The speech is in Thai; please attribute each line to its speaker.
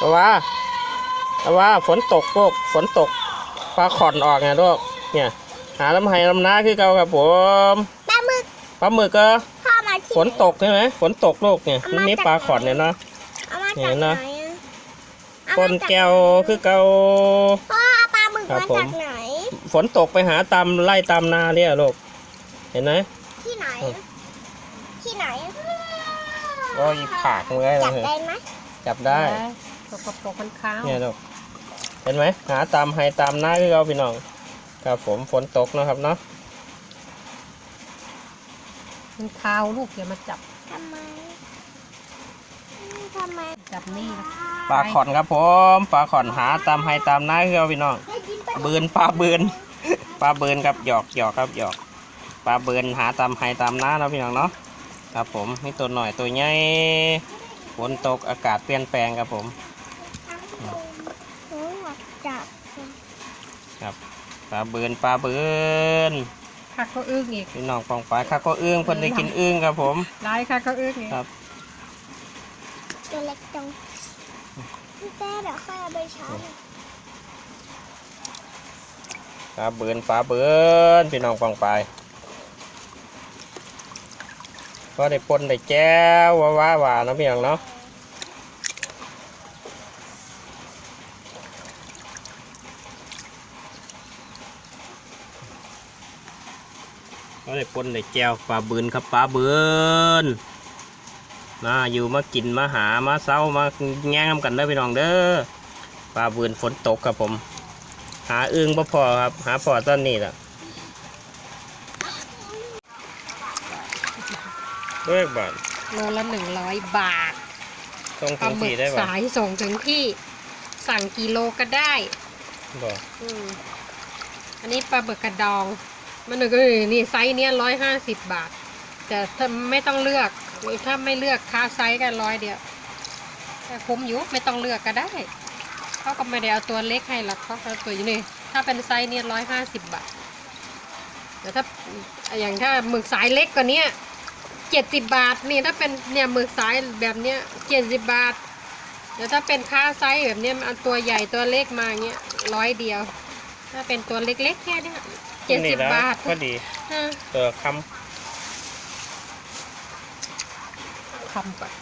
Speaker 1: เอาว่าเอาว่าฝนตกลูกฝนตกปลาขอนออกไงลูกเนี่ย หาลำไห้ลำน้าคือเก่าครับผม
Speaker 2: ปลาหมึก
Speaker 1: ปลาหมึกก็
Speaker 2: พ่อมาที่
Speaker 1: ฝนตกใช่ไหมฝนตกลูกเนี่ยมันมีปลาขอนเนี่ยเนาะ
Speaker 2: เอามา
Speaker 1: เนี่
Speaker 2: จาก
Speaker 1: ย
Speaker 2: ไหน
Speaker 1: นะ
Speaker 2: อะเอา
Speaker 1: ป
Speaker 2: มานจาก
Speaker 1: แก้วคือเก่า
Speaker 2: พ่อเอาปลาหมึก
Speaker 1: ครับ
Speaker 2: มา
Speaker 1: ผม
Speaker 2: จากไหน
Speaker 1: ฝนตกไปหาตามไล่ตามนาเนี่ยลูกเห็นไหม
Speaker 2: ที่ไหน
Speaker 1: อืม
Speaker 2: ที่ไหน
Speaker 1: โอ้ยผากมือได้
Speaker 2: จับ
Speaker 1: เลย
Speaker 2: ได้ไหม
Speaker 1: จับได้
Speaker 3: ตกกระปรกมันค้าว
Speaker 1: เนี่ยลูกเห็นไหมหาตามไฮตามหน้าคือเราพี่น้องครับผมฝนตกเนาะครับเนาะ
Speaker 3: มันค้าวลูกอย่ามาจับ
Speaker 2: ทำไมอืมทำไม
Speaker 3: จับนี่นะ
Speaker 1: ปลาขอนครับผมปลาขอนหาตามไฮตามหน้าคือเราพี่น้อง
Speaker 2: ให้กินไป
Speaker 1: เบือนปลาเบือนปลาเบือนครับหยอกหยอกครับหยอกปลาเบือนหาตามไฮตามหน้าเนาะพี่น้องเนาะครับผมมีตัวหน่อยตัวใหญ่ฝนตกอากาศเปลี่ยนแปลงครับผม
Speaker 2: หนูอยากจับ
Speaker 1: ครับปลาเบือนปลาเบือน
Speaker 3: คักก็อึ้งอีก
Speaker 1: พี่น้องปองปลายข้าก็เอื้องคนได้กินเอื้องครับผม
Speaker 3: ลายคักก็อึ้งอีก
Speaker 1: ครับ
Speaker 2: ตัวเล็กจังพี่แต้เดี๋ยวค่อยเอาไปใช้
Speaker 1: ปลาเบือนปลาเบือนพี่น้องปองปลายก็ได้ปนได้แจ้วว่าว่าว่าเนาะพี่น้องเนาะ ก็ได้ปนได้แจ้วปลาเบือนครับปลาเบือนมาอยู่มากินมาหามาเศร้ามาแง่งนำกันเด้อพี่น้องเด้อปลาเบือนฝนตกครับผม หาเอื้องบ่พอครับ หาพอตอนนี้แหละเลิกบาท
Speaker 3: โลละหนึ่งร้อยบาท
Speaker 1: ต้อง
Speaker 3: ปลา
Speaker 1: ถึง
Speaker 3: หมึ
Speaker 1: ที่
Speaker 3: ก
Speaker 1: ได้บ่
Speaker 3: สายส่งถึงที่สั่งกิโลก็ได้
Speaker 1: บ่
Speaker 3: อืมอันนี้ปลาหมึกกระดอง มันก็นี่ไซส์เนี้ยร้อยห้าสิบบาท แต่ถ้าไม่ต้องเลือกถ้าไม่เลือกค่าไซส์กันร้อยเดียวแต่คุ้มอยู่ไม่ต้องเลือกก็ได้เขาก็ไม่ได้เอาตัวเล็กให้หรอกเขาเอาตัวอยู่นี่ถ้าเป็นไซส์เนี่ยร้อยห้าสิบบาทแต่ถ้าอย่างถ้าหมึกสายเล็กกว่านี้เจ็ดสิบบาทนี่ถ้าเป็นเนี่ยหมึกสายแบบเนี้ยเจ็ดสิบบาทแต่ถ้าเป็นค่าไซส์แบบเนี้ยเอาตัวใหญ่ตัวเล็กมาเงี้ยร้อยเดียว ถ้าเป็นตัวเล็กๆแค่เนี้ย เจ็ด
Speaker 1: นี่
Speaker 3: สิบ
Speaker 1: ละ
Speaker 3: บาท
Speaker 1: พอดี
Speaker 3: อะ
Speaker 1: ตัวค
Speaker 3: คำก่อน